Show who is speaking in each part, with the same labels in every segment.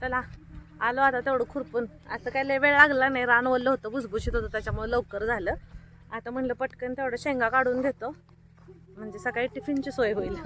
Speaker 1: चला आलो आता तेवढं खुरपून. आता काय लय वेळ लागला नाही रान ओललं होतं भुसभुशीत होतं त्याच्यामुळे लवकर झालं. आता म्हणलं पटकन तेवढं शेंगा काढून घेतो. म्हणजे सकाळी टिफिनची सोय होईल.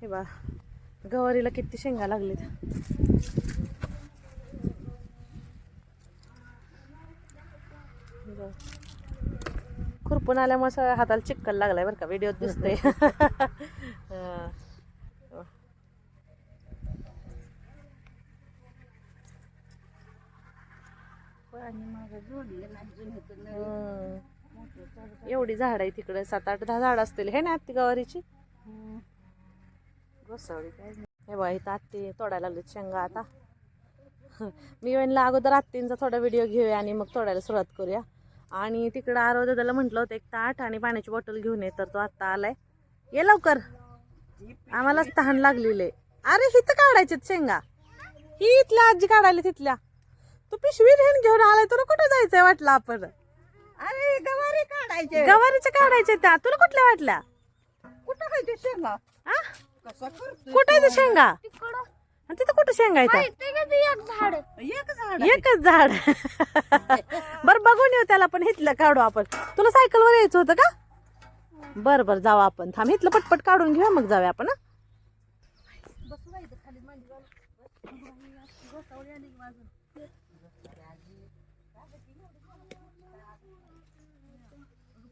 Speaker 1: हे बा गवारीला किती शेंगा लागलेत. खुरपून आल्यामुळे हाताला चिक्कल लागलाय बरं का व्हिडिओत दिसतोय.
Speaker 2: पाणी माझं जोडलं.
Speaker 1: एवढी झाड आहे तिकडे सात आठ दहा झाड असतील. हे ना आत्ती गवारीची.
Speaker 2: घोसावळी काय.
Speaker 1: हे बघा इथं आत्ती तोडायला लागलीत शेंगा आता. मी म्हणलं अगोदर आत्तींचा थोडा व्हिडिओ घेऊया आणि मग तोडायला सुरुवात करूया. आणि तिकडं आरो दादाला म्हटलं होतं एक ताट आणि पाण्याची बॉटल घेऊन ये तर तो आत्ता आलाय. ये लवकर. आम्हालाच तहान लागलेली. अरे हिथं काढायचे शेंगा. ही इथल्या आजी काढायला तिथल्या. तू पिशवी घेऊन घेऊन आलाय तुला कुठं जायचंय वाटलं आपण
Speaker 2: अरे गवारी काढायचे
Speaker 1: गवारीच्या काढायच्या त्या तुला कुठल्या वाटल्या
Speaker 2: कुठं ते शेंगा
Speaker 1: आ?
Speaker 2: कसा करतो
Speaker 1: कुठं आहे ते शेंगा आणि तिथं कुठं शेंगा येतात
Speaker 2: एक झाड आहे.
Speaker 1: एकच झाड बर बघून येऊ त्याला पण हिथलं काढू आपण तुला सायकलवर यायचं होतं का बर बर जाऊ आपण थांब हिथलं पटपट काढून घेऊया मग जाऊया आपण हं?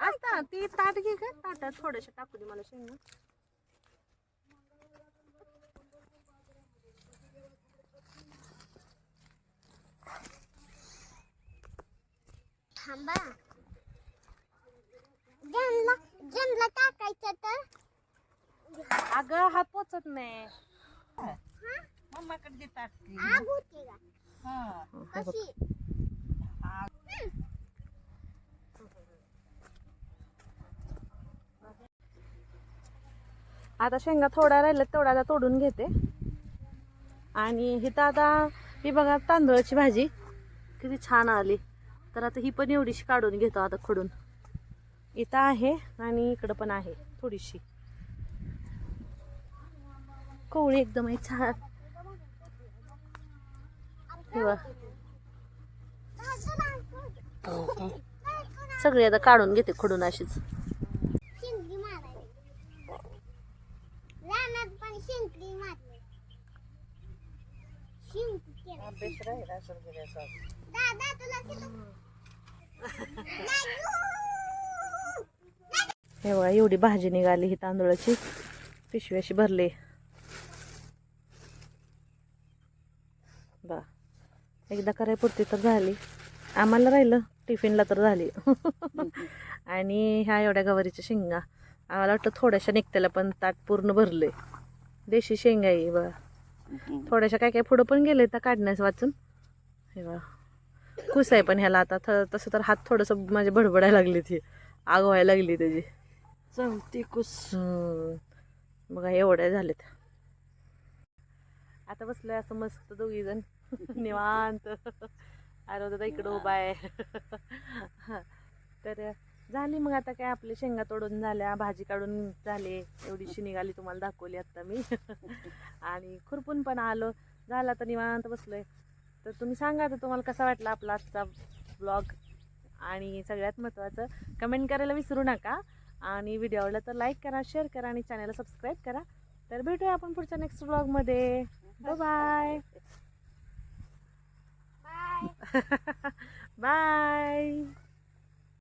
Speaker 1: असता ती ताट घे का ताटात थोडेसे टाकू दे मला शेंगा
Speaker 3: थांबा. टाकायचं तर?
Speaker 1: अगं हात पोचत नाही.
Speaker 2: मम्माकडे देतात ती.
Speaker 3: आग होती का?
Speaker 2: हा.
Speaker 1: आता शेंगा थोड्या राहिल्यात तेवढ्या आता तोडून घेते. आणि इथं आता ही बघा तांदूळाची भाजी. किती छान आली. तर आता ही पण एवढीशी काढून घेतो आता खोडून. इथं आहे आणि इकडं पण आहे थोडीशी. कोवळी एकदम आहे छान. हे बघ. सगळी आता काढून घेते खोडून अशीच.
Speaker 3: रानात पण शिंकडी मारली शिंक केलं
Speaker 2: अभ्यास राहिला असेल गेल्याचा.
Speaker 3: दादा तुला शिकव-
Speaker 1: हे बघा एवढी भाजी निघाली ही तांदूळाची. पिशवी अशी भरली. बा एकदा करायपुरती तर झाली. आम्हाला राहिलं टिफिनला तर झाली. आणि ह्या एवढ्या गवारीच्या शेंगा. आम्हाला वाटतं थोड्याशा निघत्याला पण ताट पूर्ण भरले देशी शेंगा आहे बघा. थोड्याशा काय काय पुढं पण गेले तर काढण्यास वाचून. हे बघा. खुस आहे पण ह्याला आता थ तसं तर हात थोडंसं माझे भडबडायला लागली ती आग व्हायला लागली त्याची.
Speaker 2: चौथी कुस.
Speaker 1: बघा एवढ्या झालेत. आता बसलोय असं मस्त दोघी जण निवांत. अरे दादा इकडं उभा आहे. तर झाली मग आता काय आपले शेंगा तोडून झाल्या भाजी काढून झाले. एवढीशी निघाली तुम्हाला दाखवली आता मी. आणि खुरपून पण आलो. झाला तर निवांत बसलोय. तर तुम्ही सांगा तर तुम्हाला कसा वाटला आपला आजचा ब्लॉग आणि सगळ्यात महत्त्वाचं कमेंट करायला विसरू नका. आणि व्हिडिओ आवडला तर लाईक करा शेअर करा आणि चॅनलला सबस्क्राईब करा. तर भेटूया आपण पुढच्या नेक्स्ट ब्लॉगमध्ये बाय
Speaker 3: बाय
Speaker 1: बाय